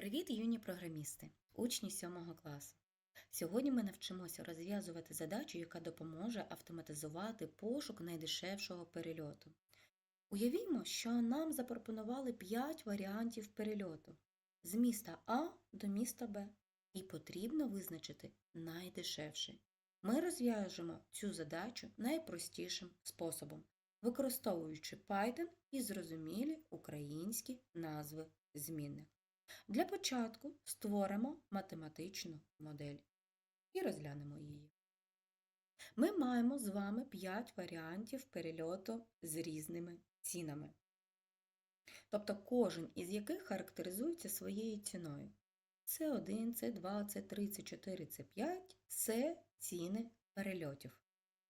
Привіт, юні програмісти, учні 7 класу. Сьогодні ми навчимося розв'язувати задачу, яка допоможе автоматизувати пошук найдешевшого перельоту. Уявімо, що нам запропонували 5 варіантів перельоту з міста А до міста Б, і потрібно визначити найдешевший. Ми розв'яжемо цю задачу найпростішим способом, використовуючи Python і зрозумілі українські назви змінних. Для початку створимо математичну модель і розглянемо її. Ми маємо з вами 5 варіантів перельоту з різними цінами. Тобто кожен із яких характеризується своєю ціною. С1, С2, С3, С4, С5 це ціни перельотів.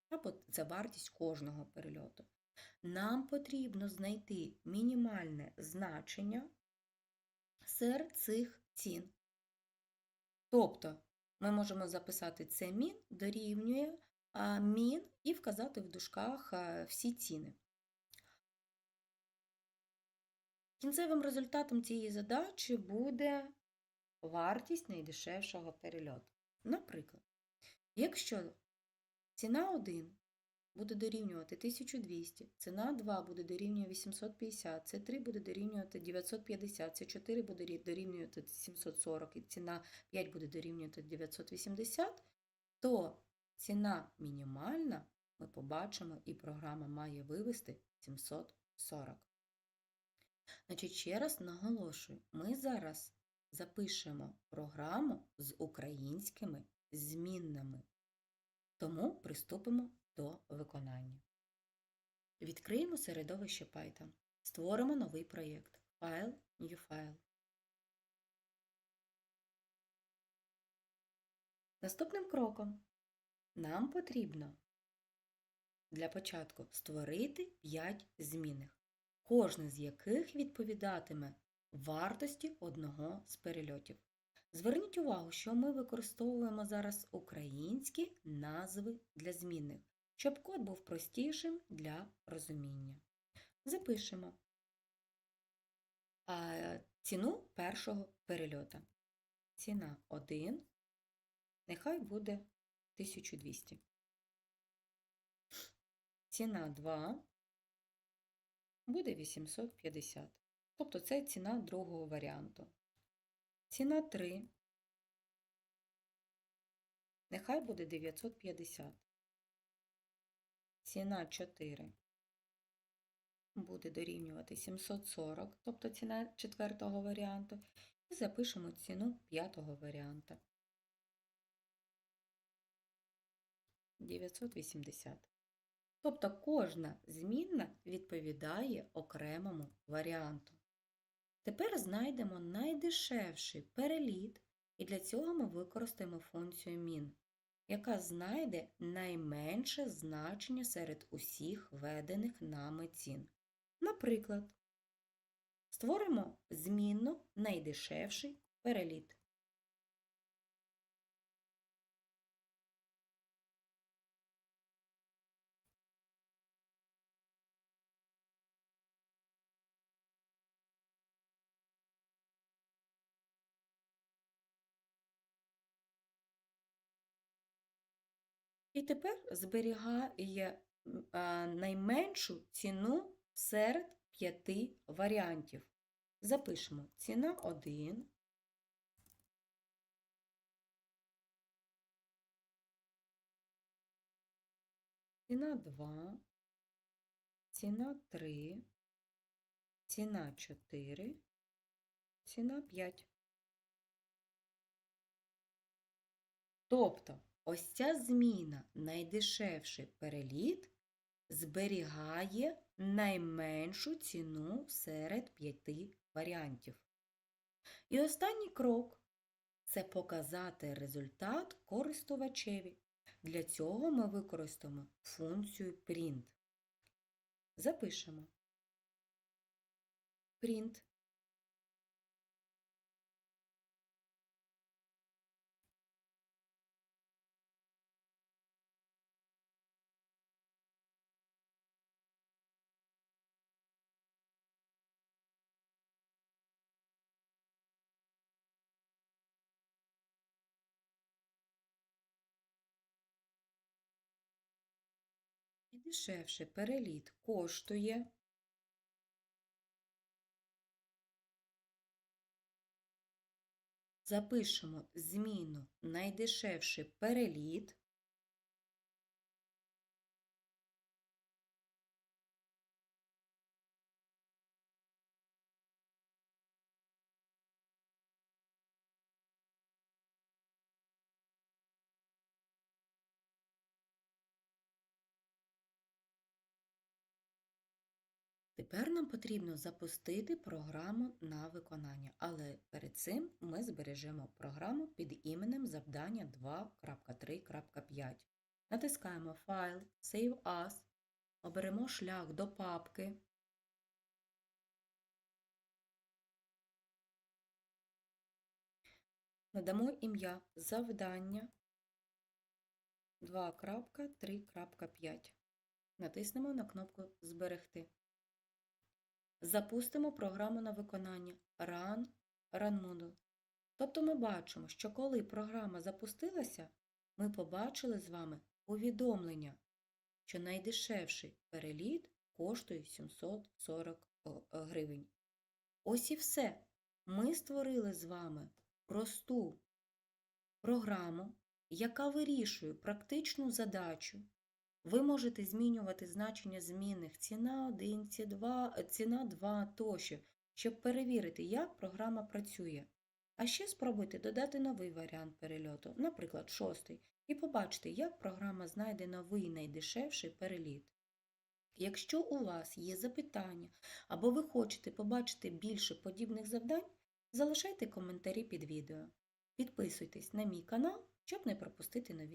Або це вартість кожного перельоту. Нам потрібно знайти мінімальне значення серед цих цін. Тобто ми можемо записати це мін дорівнює мін і вказати в дужках всі ціни. Кінцевим результатом цієї задачі буде вартість найдешевшого перельоту. Наприклад, якщо ціна 1 буде дорівнювати 1200, ціна 2 буде дорівнювати 850, це 3 буде дорівнювати 950, це 4 буде дорівнювати 740 і ціна 5 буде дорівнювати 980, то ціна мінімальна, ми побачимо, і програма має вивести 740. Значить, ще раз наголошую, ми зараз запишемо програму з українськими змінними. Тому приступимо до виконання. Відкриємо середовище Python. Створимо новий проєкт. Файл, New File. Наступним кроком нам потрібно для початку створити 5 змінних, кожна з яких відповідатиме вартості одного з перельотів. Зверніть увагу, що ми використовуємо зараз українські назви для змінних, щоб код був простішим для розуміння. Запишемо ціну першого перельота. Ціна 1, нехай буде 1200. Ціна 2 буде 850. Тобто це ціна другого варіанту. Ціна 3. Нехай буде 950. Ціна 4 буде дорівнювати 740, тобто ціна четвертого варіанту. І запишемо ціну п'ятого варіанта. 980. Тобто кожна змінна відповідає окремому варіанту. Тепер знайдемо найдешевший переліт, і для цього ми використаємо функцію min, яка знайде найменше значення серед усіх введених нами цін. Наприклад, створимо змінну найдешевший переліт. І тепер зберігає найменшу ціну серед п'яти варіантів. Запишемо. Ціна 1, ціна 2, ціна 3, ціна 4, ціна 5. Тобто Ось ця зміна найдешевший переліт зберігає найменшу ціну серед п'яти варіантів. І останній крок це показати результат користувачеві. Для цього ми використаємо функцію print. Запишемо print Дешевший переліт коштує. Запишемо зміну найдешевший переліт Тепер нам потрібно запустити програму на виконання, але перед цим ми збережемо програму під іменем завдання 2.3.5. Натискаємо Файл, Save As, оберемо шлях до папки. Надамо ім'я завдання 2.3.5. Натиснемо на кнопку Зберегти. Запустимо програму на виконання Run Run Model. Тобто ми бачимо, що коли програма запустилася, ми побачили з вами повідомлення, що найдешевший переліт коштує 740 гривень. Ось і все. Ми створили з вами просту програму, яка вирішує практичну задачу. Ви можете змінювати значення змінних ціна 1, ціна 2 тощо, щоб перевірити, як програма працює. А ще спробуйте додати новий варіант перельоту, наприклад, шостий, і побачите, як програма знайде новий найдешевший переліт. Якщо у вас є запитання або ви хочете побачити більше подібних завдань, залишайте коментарі під відео. Підписуйтесь на мій канал, щоб не пропустити нові